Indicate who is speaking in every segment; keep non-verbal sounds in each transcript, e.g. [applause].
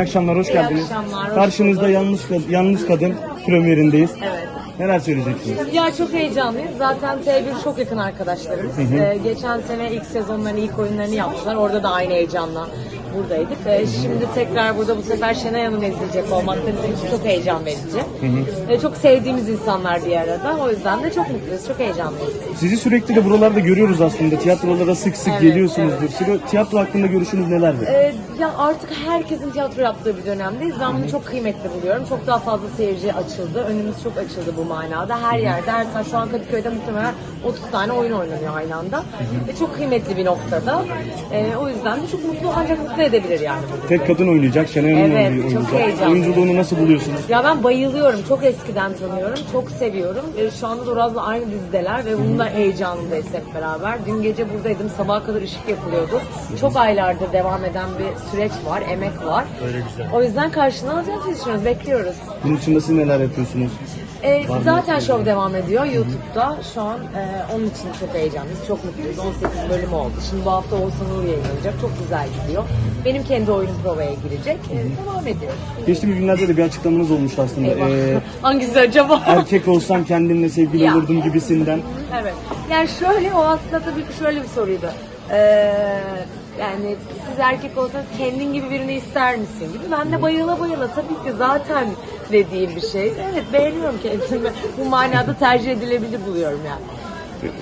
Speaker 1: İyi akşamlar, hoş geldiniz.
Speaker 2: akşamlar, hoş
Speaker 1: Karşınızda
Speaker 2: bulduk.
Speaker 1: Yalnız, Kad- Yalnız Kadın premierindeyiz.
Speaker 2: Evet.
Speaker 1: Neler söyleyeceksiniz?
Speaker 2: Ya çok heyecanlıyız. Zaten T1 çok yakın arkadaşlarımız. Ee, geçen sene ilk sezonlarını, ilk oyunlarını yaptılar. Orada da aynı heyecanla buradaydık. Ee, şimdi tekrar burada bu sefer Şenay Hanım'ı izleyecek olmak da bizim için çok heyecan verici. Ee, çok sevdiğimiz insanlar bir arada. O yüzden de çok mutluyuz, çok heyecanlıyız.
Speaker 1: Sizi sürekli de buralarda görüyoruz aslında. Tiyatrolara sık sık
Speaker 2: Evet,
Speaker 1: geliyorsunuzdur. Size Tiyatro hakkında görüşünüz nelerdir?
Speaker 2: Ee, ya artık herkesin tiyatro yaptığı bir dönemdeyiz. Ben bunu çok kıymetli buluyorum. Çok daha fazla seyirci açıldı. Önümüz çok açıldı bu manada. Her yerde, her saat şu an Kadıköy'de muhtemelen 30 tane oyun oynanıyor aynı anda. Ve çok kıymetli bir noktada. Ee, o yüzden de çok mutlu ancak mutlu edebilir yani bu.
Speaker 1: Tek kadın oynayacak, Şenay Hanım
Speaker 2: Evet,
Speaker 1: oynuyor-
Speaker 2: çok
Speaker 1: oynayacak.
Speaker 2: heyecanlı.
Speaker 1: Oyunculuğunu nasıl buluyorsunuz?
Speaker 2: Ya ben bayılıyorum. Çok eskiden tanıyorum. Çok seviyorum. Ee, şu anda da Uraz'la aynı dizideler ve bunun da heyecanındayız hep beraber. Dün gece buradaydım. Sabaha kadar ışık yapılıyordu. Çok aylardır devam eden bir süreç var. Emek var.
Speaker 1: Öyle güzel.
Speaker 2: O yüzden karşılığını alacağız diye düşünüyoruz. Bekliyoruz.
Speaker 1: Bunun için siz neler yapıyorsunuz?
Speaker 2: Ee, zaten şov devam ediyor YouTube'da. Şu an e, onun için çok heyecanlıyız. Çok mutluyuz. 18 bölüm oldu. Şimdi bu hafta Oğuzhan Uğur yayınlanacak. Çok güzel gidiyor. Benim kendi oyunum provaya girecek. Ee, devam ediyoruz.
Speaker 1: Geçtiğimiz günlerde de bir açıklamanız olmuştu aslında.
Speaker 2: Eyvah.
Speaker 1: Ee, [laughs]
Speaker 2: Hangisi acaba?
Speaker 1: erkek olsam kendimle sevgili
Speaker 2: Ya.
Speaker 1: olurdum gibisinden.
Speaker 2: Evet. Yani şöyle o aslında tabii ki şöyle bir soruydu. Ee, yani siz erkek olsanız kendin gibi birini ister misin gibi. Ben de bayıla bayıla tabii ki zaten dediğim bir şey. Evet beğeniyorum kendimi. Bu manada tercih edilebilir buluyorum yani.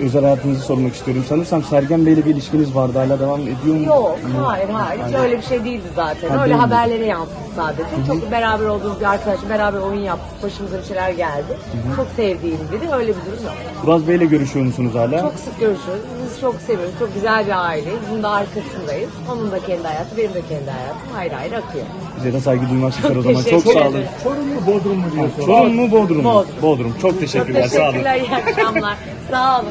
Speaker 1: Özel hayatınızı sormak istiyorum. Sanırsam Sergen Bey'le bir ilişkiniz vardı. Hala devam ediyor mu?
Speaker 2: Yok, hayır, hayır. Hiç öyle bir şey değildi zaten.
Speaker 1: Ha,
Speaker 2: öyle
Speaker 1: değil mi?
Speaker 2: haberlere yansıdı sadece. Çok beraber olduğumuz bir arkadaş, beraber oyun yaptık. Başımıza bir şeyler geldi. Çok sevdiğim biri. Öyle bir durum yok.
Speaker 1: Uraz Bey'le görüşüyor musunuz hala?
Speaker 2: Çok sık görüşürüz. Biz çok seviyoruz. Çok güzel bir aileyiz. Bunun da arkasındayız. Onun da kendi hayatı, benim de kendi hayatım ayrı ayrı akıyor.
Speaker 1: Bize de saygı duymak ister o zaman.
Speaker 2: Teşekkür
Speaker 1: Çok sağ olun.
Speaker 2: ederim.
Speaker 3: Çorum mu Bodrum mu diyorsun?
Speaker 1: Çorum mu Bodrum mu?
Speaker 2: Bodrum.
Speaker 1: Bodrum. Çok
Speaker 2: Çok
Speaker 1: teşekkürler. Sağ olun.
Speaker 2: teşekkürler. iyi akşamlar. Sağ olun.